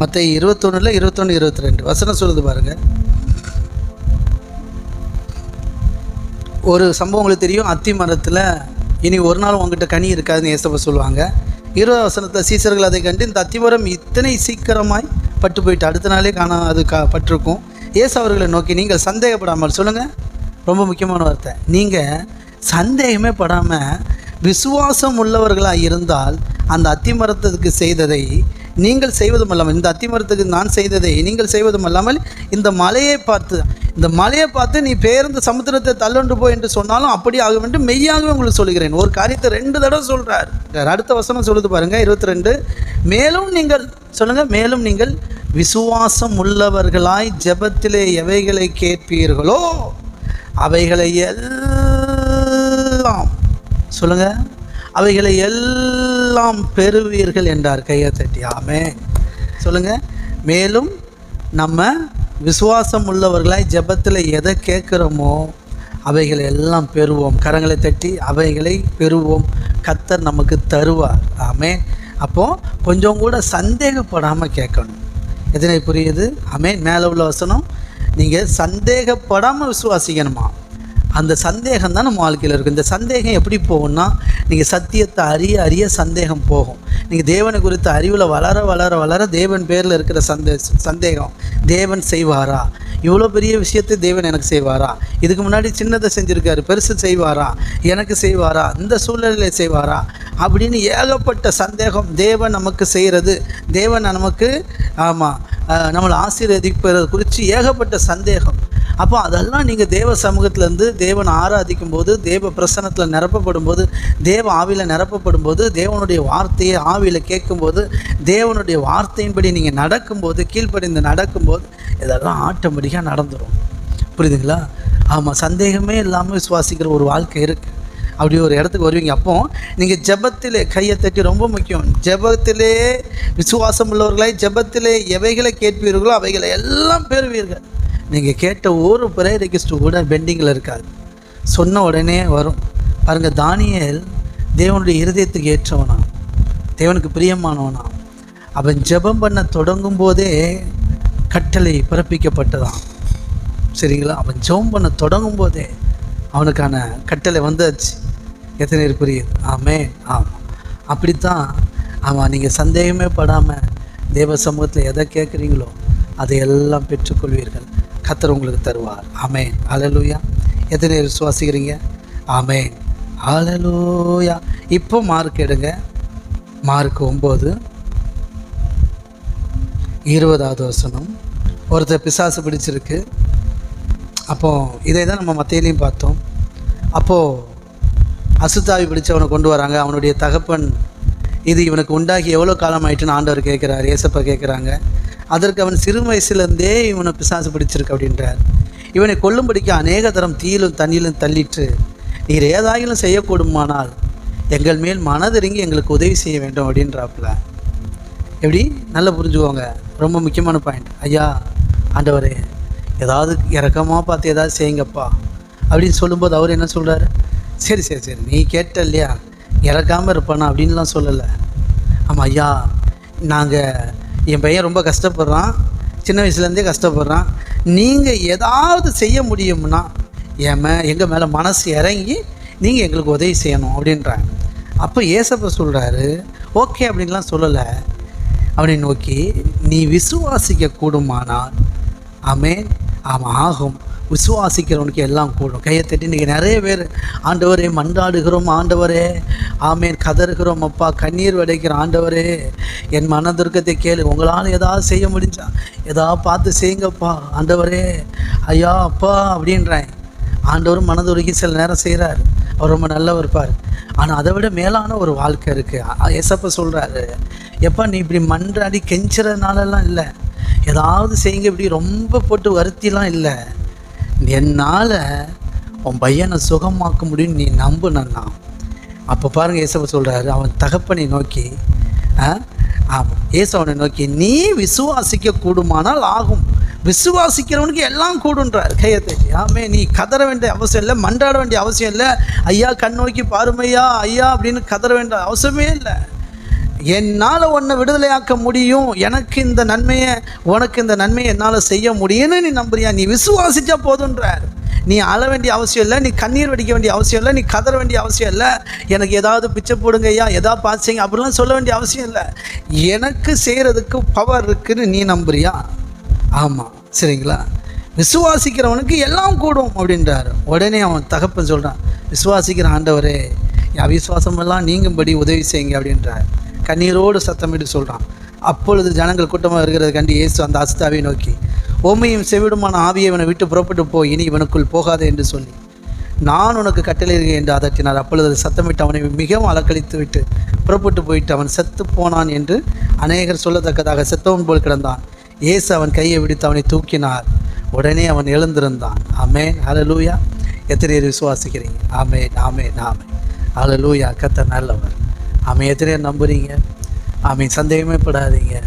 மற்ற இருபத்தொன்னுல இருபத்தொன்று இருபத்தி ரெண்டு வசனம் சொல்லுது பாருங்க. ஒரு சம்பவம் உங்களுக்கு தெரியும். அத்தி மரத்தில் இனி ஒரு நாள் உங்ககிட்ட கனி இருக்காதுன்னு ஏசப்ப சொல்லுவாங்க. இருபது வசனத்தில் சீசர்கள் அதை கண்டு இந்த அத்திமரம் இத்தனை சீக்கிரமாய் பட்டு போயிட்டு அடுத்த நாளே காண அது கா பட்டிருக்கும். ஏசு அவர்களை நோக்கி நீங்கள் சந்தேகப்படாமல் சொல்லுங்கள் ரொம்ப முக்கியமான வார்த்தை. நீங்கள் சந்தேகமே படாமல் விசுவாசம் உள்ளவர்களாக இருந்தால் அந்த அத்திமரத்துக்கு செய்ததை நீங்கள் செய்வதும் அல்லாமல் இந்த அத்திமரத்துக்கு நான் செய்ததை நீங்கள் செய்வதும் அல்லாமல் இந்த மலையை பார்த்து இந்த மலையை பார்த்து நீ பேருந்து சமுத்திரத்தை தள்ளுண்டு போ என்று சொன்னாலும் அப்படி ஆகும் என்று மெய்யாகவே உங்களுக்கு சொல்கிறேன் ஒரு காரியத்தை ரெண்டு தடவை சொல்கிறார் அடுத்த வசனம் சொல்லுது பாருங்க இருபத்தி ரெண்டு மேலும் நீங்கள் சொல்லுங்க மேலும் நீங்கள் விசுவாசம் உள்ளவர்களாய் ஜபத்திலே எவைகளை கேட்பீர்களோ அவைகளை எல்லாம் சொல்லுங்க அவைகளை எல்லாம் பெறுவீர்கள் என்றார் கையை தட்டி ஆமே சொல்லுங்க. மேலும் நம்ம விசுவாசம் உள்ளவர்களாய் ஜபத்தில் எதை கேட்குறோமோ அவைகளை எல்லாம் பெறுவோம். கரங்களை தட்டி அவைகளை பெறுவோம். கத்தர் நமக்கு தருவார். ஆமே அப்போது கொஞ்சம் கூட சந்தேகப்படாமல் கேட்கணும். எதனை புரியுது? ஆமே மேலே உள்ள வசனம் நீங்கள் சந்தேகப்படாமல் விசுவாசிக்கணுமா? அந்த சந்தேகம் தான் நம்ம வாழ்க்கையில் இருக்கும் இந்த சந்தேகம் எப்படி போகும்னா நீங்கள் சத்தியத்தை அறிய அறிய சந்தேகம் போகும். நீங்கள் தேவனை குறித்த அறிவில் வளர வளர வளர தேவன் பேரில் இருக்கிற சந்தே சந்தேகம் தேவன் செய்வாரா? இவ்வளோ பெரிய விஷயத்தை தேவன் எனக்கு செய்வாரா? இதுக்கு முன்னாடி சின்னதை செஞ்சுருக்காரு பெருசு செய்வாரா? எனக்கு செய்வாரா? இந்த சூழ்நிலையில் செய்வாரா? அப்படின்னு ஏகப்பட்ட சந்தேகம் தேவன் நமக்கு செய்கிறது தேவன் நமக்கு ஆமாம் நம்மளை ஆசீர்வதிப்பது குறித்து ஏகப்பட்ட சந்தேகம். அப்போ அதெல்லாம் நீங்கள் தேவ சமூகத்திலேருந்து தேவன் ஆராதிக்கும் போது தேவ பிரசனத்தில் நிரப்பப்படும் போது தேவ ஆவியில் நிரப்பப்படும் போது தேவனுடைய வார்த்தையை ஆவியில் கேட்கும்போது தேவனுடைய வார்த்தையின்படி நீங்கள் நடக்கும்போது கீழ்ப்படிந்து நடக்கும்போது இதெல்லாம் ஆட்டோமேட்டிக்காக நடந்துடும் புரியுதுங்களா? ஆமாம் சந்தேகமே இல்லாமல் விசுவாசிக்கிற ஒரு வாழ்க்கை இருக்குது அப்படி ஒரு இடத்துக்கு வருவீங்க. அப்போ நீங்கள் ஜபத்திலே கையை தட்டி ரொம்ப முக்கியம். ஜபத்திலே விசுவாசம் உள்ளவர்களை ஜபத்திலே எவைகளை கேட்பீர்களோ அவைகளை எல்லாம் பெறுவீர்கள் நீங்கள் கேட்ட ஒரு ப்ரேயர் ரெக்வஸ்ட் கூட பெண்டிங்கில் இருக்காது. சொன்ன உடனே வரும். பாருங்கள் தானியல் தேவனுடைய இருதயத்துக்கு ஏற்றவனா? தேவனுக்கு பிரியமானவனா? அவன் ஜெபம் பண்ண தொடங்கும் போதே கட்டளை பிறப்பிக்கப்பட்டதான் சரிங்களா? அவன் ஜெபம் பண்ண தொடங்கும் போதே அவனுக்கான கட்டளை வந்தாச்சு. எத்தனை பேர் புரியுது? ஆமே. ஆமாம் அப்படித்தான் ஆமாம் நீங்கள் சந்தேகமே படாமல் தேவ சமூகத்தில் எதை கேட்குறீங்களோ அதை எல்லாம் பெற்றுக்கொள்வீர்கள். கத்தர் உங்களுக்கு தருவார். ஆமேன். அலலூயா எத்தனை விசுவாசிக்கிறீங்க? ஆமேன். அலலூயா இப்போ மார்க் எடுங்க. மார்க் ஒம்பது இருபதாவது வசனம். ஒருத்தர் பிசாசு பிடிச்சிருக்கு. அப்போது இதை தான் நம்ம மத்தையிலையும் பார்த்தோம். அப்போது அசுத்தாவி பிடிச்சவனை கொண்டு வராங்க. அவனுடைய தகப்பன் இது இவனுக்கு உண்டாகி எவ்வளோ காலம் ஆயிட்டுன்னு ஆண்டவர் கேட்குறாரு. ஏசப்பா கேட்குறாங்க. அதற்கு அவன் சிறு வயசுலேருந்தே இவனை பிசாசு பிடிச்சிருக்கு அப்படின்றார். இவனை கொல்லும்படிக்கு அநேக தரம் தீயிலும் தண்ணியிலும் தள்ளிட்டு நீர் ஏதாயிலும் செய்யக்கூடுமானால் எங்கள் மேல் மனதிறங்கி எங்களுக்கு உதவி செய்ய வேண்டும் அப்படின்றாப்புல. எப்படி? நல்லா புரிஞ்சுக்கோங்க. ரொம்ப முக்கியமான பாயிண்ட் ஐயா ஆண்டவரே ஏதாவது இறக்கமாக பார்த்து ஏதாவது செய்யுங்கப்பா. அப்படின்னு சொல்லும்போது அவர் என்ன சொல்கிறாரு சரி சரி சரி நீ கேட்ட இல்லையா? இறக்காமல் இருப்பானா அப்படின்லாம் சொல்லலை. ஆமாம் ஐயா நாங்கள் என் பையன் ரொம்ப கஷ்டப்படுறான். சின்ன வயசுலேருந்தே கஷ்டப்படுறான். நீங்கள் ஏதாவது செய்ய முடியும்னா என் எங்கள் மேலே மனசு இறங்கி நீங்கள் எங்களுக்கு உதவி செய்யணும் அப்படின்றாங்க. அப்போ ஏசப்ப சொல்கிறாரு ஓகே அப்படின்லாம் சொல்லலை. அப்படின்னு நோக்கி நீ விசுவாசிக்க கூடுமானால் ஆமென் ஆமாம் ஆகும். விசுவாசிக்கிறவனுக்கு எல்லாம் கூடும். கையை தட்டி இன்றைக்கி நிறைய பேர் ஆண்டவரே மன்றாடுகிறோம் ஆண்டவரே ஆமேன். கதறுகிறோம் அப்பா. கண்ணீர் வடைக்கிற ஆண்டவரே என் மனதுர்க்கத்தை கேளு. உங்களால் ஏதாவது செய்ய முடிஞ்சா ஏதாவது பார்த்து செய்யுங்கப்பா. ஆண்டவரே ஐயா அப்பா அப்படின்றேன். ஆண்டவரும் மனதுருகி சில நேரம் செய்கிறார் அவர் ரொம்ப நல்லவர் இருப்பார் ஆனால் அதை விட மேலான ஒரு வாழ்க்கை இருக்குது எசப்ப சொல்கிறாரு எப்போ நீ இப்படி மன்றாடி கெஞ்சுறதுனாலலாம் இல்லை. ஏதாவது செய்யுங்க. இப்படி ரொம்ப போட்டு வருத்திலாம் இல்லை. என்னால் உன் பையனை சுகமாக்க முடியும்னு நீ நம்புனா அப்போ பாருங்கள் ஏசப்ப சொல்கிறாரு அவன் தகப்பனை நோக்கி ஆ? ஆமாம் ஏசவனை நோக்கி நீ விசுவாசிக்க கூடுமானால் ஆகும். விசுவாசிக்கிறவனுக்கு எல்லாம் கூடுன்றார் கையத்தை ஆமே நீ கதற வேண்டிய அவசியம் இல்லை மன்றாட வேண்டிய அவசியம் இல்லை. ஐயா கண் நோக்கி பாருமையா ஐயா அப்படின்னு கதற வேண்டிய அவசியமே இல்லை. என்னால் உன்னை விடுதலையாக்க முடியும். எனக்கு இந்த நன்மையை உனக்கு இந்த நன்மையை என்னால் செய்ய முடியும்னு நீ நம்புறியா? நீ விசுவாசிச்சா போதுன்றார் நீ அழ வேண்டிய அவசியம் இல்லை நீ கண்ணீர் வடிக்க வேண்டிய அவசியம் இல்லை நீ கதற வேண்டிய அவசியம் இல்லை எனக்கு ஏதாவது பிச்சை போடுங்க ஐயா ஏதாவது பாசிங்க அப்படிலாம் சொல்ல வேண்டிய அவசியம் இல்லை. எனக்கு செய்கிறதுக்கு பவர் இருக்குன்னு நீ நம்புறியா? ஆமாம் சரிங்களா? விசுவாசிக்கிறவனுக்கு எல்லாம் கூடும் அப்படின்றார். உடனே அவன் தகப்பன் சொல்கிறான் விசுவாசிக்கிற ஆண்டவரே என் அவிசுவாசமெல்லாம் நீங்கும்படி உதவி செய்யுங்க அப்படின்றார். கண்ணீரோடு சத்தமிட்டு சொல்கிறான் அப்பொழுது ஜனங்கள் கூட்டமாக இருக்கிறது கண்டு இயேசு அந்த அஸ்தாவை நோக்கி ஓமையும் செவிடுமான ஆவியை இவனை விட்டு புறப்பட்டு போய் இனி இவனுக்குள் போகாதே என்று சொல்லி நான் உனக்கு கட்டளையிடுகிறேன் என்று அதட்டினார். அப்பொழுது சத்தமிட்டு அவனை மிகவும் அலக்கழித்து விட்டு புறப்பட்டு போயிட்டு அவன் செத்து போனான் என்று அநேகர் சொல்லத்தக்கதாக செத்தவன் போல் கிடந்தான். இயேசு அவன் கையை விடுத்து அவனை தூக்கினார். உடனே அவன் எழுந்திருந்தான். ஆமென். ஹalleluya. எத்தனை பேர் விசுவாசிக்கிறீங்க? ஆமென் நாமே நாமே ஹalleluya. கத்த நல்லவர். ஆமென். எத்தனை பேர் நம்புறீங்க? ஆமென். சந்தேகமே படாதீங்க.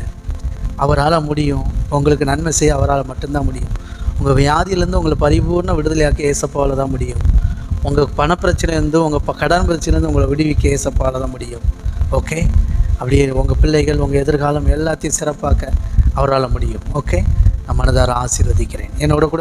அவரால் முடியும். உங்களுக்கு நன்மை செய்ய அவரால் மட்டும்தான் முடியும். உங்கள் வியாதியிலேருந்து உங்களை பரிபூர்ண விடுதலையாக்க ஏசப்பாவில் தான் முடியும். உங்கள் பணப்பிரச்சனைலேருந்து உங்கள் ப கடன் பிரச்சனைலேருந்து உங்களை விடுவிக்க ஏசப்பாவில் தான் முடியும். ஓகே? அப்படியே உங்கள் பிள்ளைகள் உங்கள் எதிர்காலம் எல்லாத்தையும் சிறப்பாக்க அவரால் முடியும். ஓகே? நான் மனதார ஆசீர்வதிக்கிறேன். என்னோட கூட